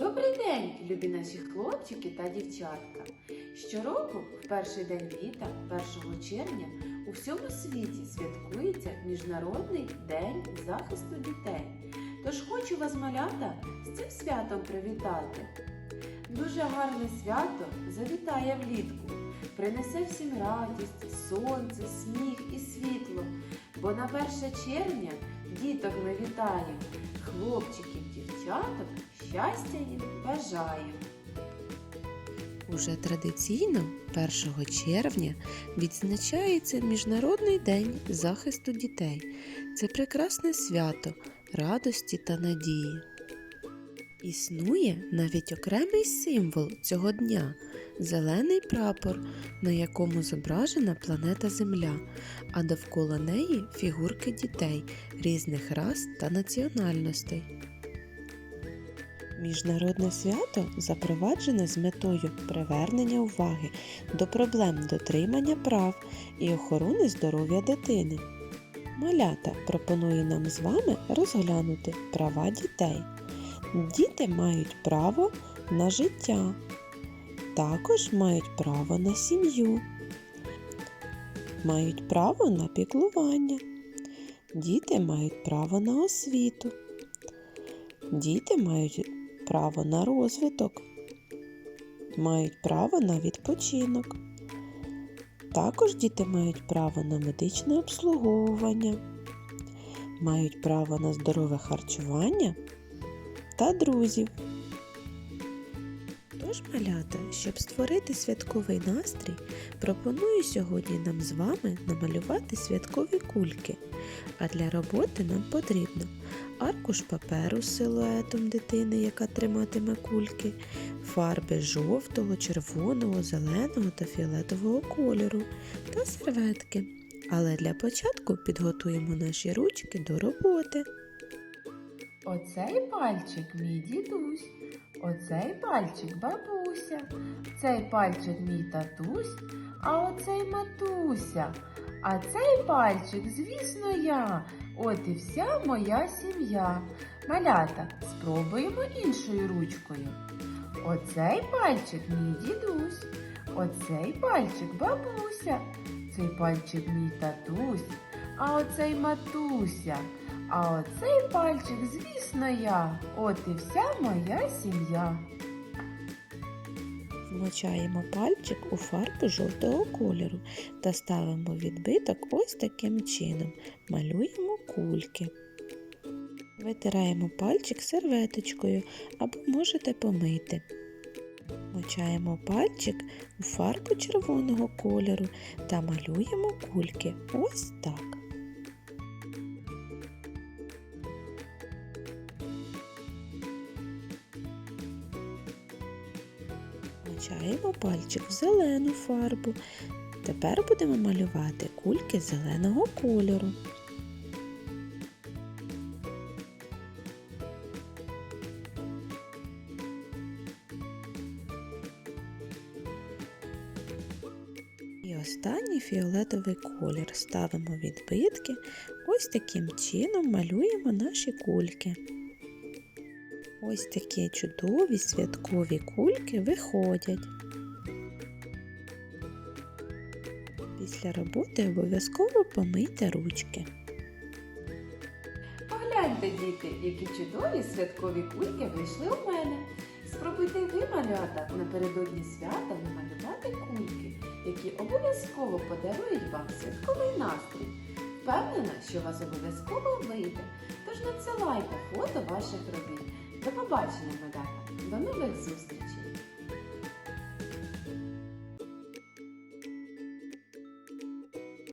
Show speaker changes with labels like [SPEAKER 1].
[SPEAKER 1] Добрий день, любі наші хлопчики та дівчатка! Щороку, в перший день літа, 1 червня, у всьому світі святкується Міжнародний день захисту дітей. Тож хочу вас, малята, з цим святом привітати. Дуже гарне свято завітає влітку, принесе всім радість, сонце, сміх і світло. Бо на 1 червня діток ми вітаємо, хлопчиків, дівчаток, щастя їм бажаємо.
[SPEAKER 2] Уже традиційно 1 червня відзначається Міжнародний день захисту дітей. Це прекрасне свято радості та надії. Існує навіть окремий символ цього дня зелений прапор, на якому зображена планета Земля, а довкола неї фігурки дітей різних рас та національностей. Міжнародне свято запроваджене з метою привернення уваги до проблем дотримання прав і охорони здоров'я дитини. Малята пропонує нам з вами розглянути права дітей. Діти мають право на життя, також мають право на сім'ю, мають право на піклування. Діти мають право на освіту. Діти мають право на розвиток, мають право на відпочинок. Також діти мають право на медичне обслуговування, мають право на здорове харчування та друзів. Тож, малята, щоб створити святковий настрій, пропоную сьогодні нам з вами намалювати святкові кульки. А для роботи нам потрібно аркуш паперу з силуетом дитини, яка триматиме кульки, фарби жовтого, червоного, зеленого та фіолетового кольору та серветки. Але для початку підготуємо наші ручки до роботи.
[SPEAKER 1] Оцей пальчик мій дідусь, оцей пальчик бабуся, цей пальчик мій татусь, а оцей матуся. А цей пальчик, звісно, я. От і вся моя сім'я. Малята, спробуємо іншою ручкою. Оцей пальчик мій дідусь, оцей пальчик бабуся, цей пальчик мій татусь, а оцей матуся. А оцей пальчик, звісно, я. От і вся моя сім'я.
[SPEAKER 2] Вмочаємо пальчик у фарбу жовтого кольору та ставимо відбиток ось таким чином. Малюємо кульки. Витираємо пальчик серветочкою або можете помити. Вмочаємо пальчик у фарбу червоного кольору та малюємо кульки ось так. Вмочаємо пальчик в зелену фарбу. Тепер будемо малювати кульки зеленого кольору. І останній фіолетовий колір ставимо відбитки. Ось таким чином малюємо наші кульки. Ось такі чудові святкові кульки виходять. Після роботи обов'язково помийте ручки.
[SPEAKER 1] Погляньте, діти, які чудові святкові кульки вийшли у мене. Спробуйте ви, малята, напередодні свята намалювати кульки, які обов'язково подарують вам святковий настрій. Впевнена, що у вас обов'язково вийде. Тож надсилайте фото ваших робіт. Побачення, малята! До нових зустрічей!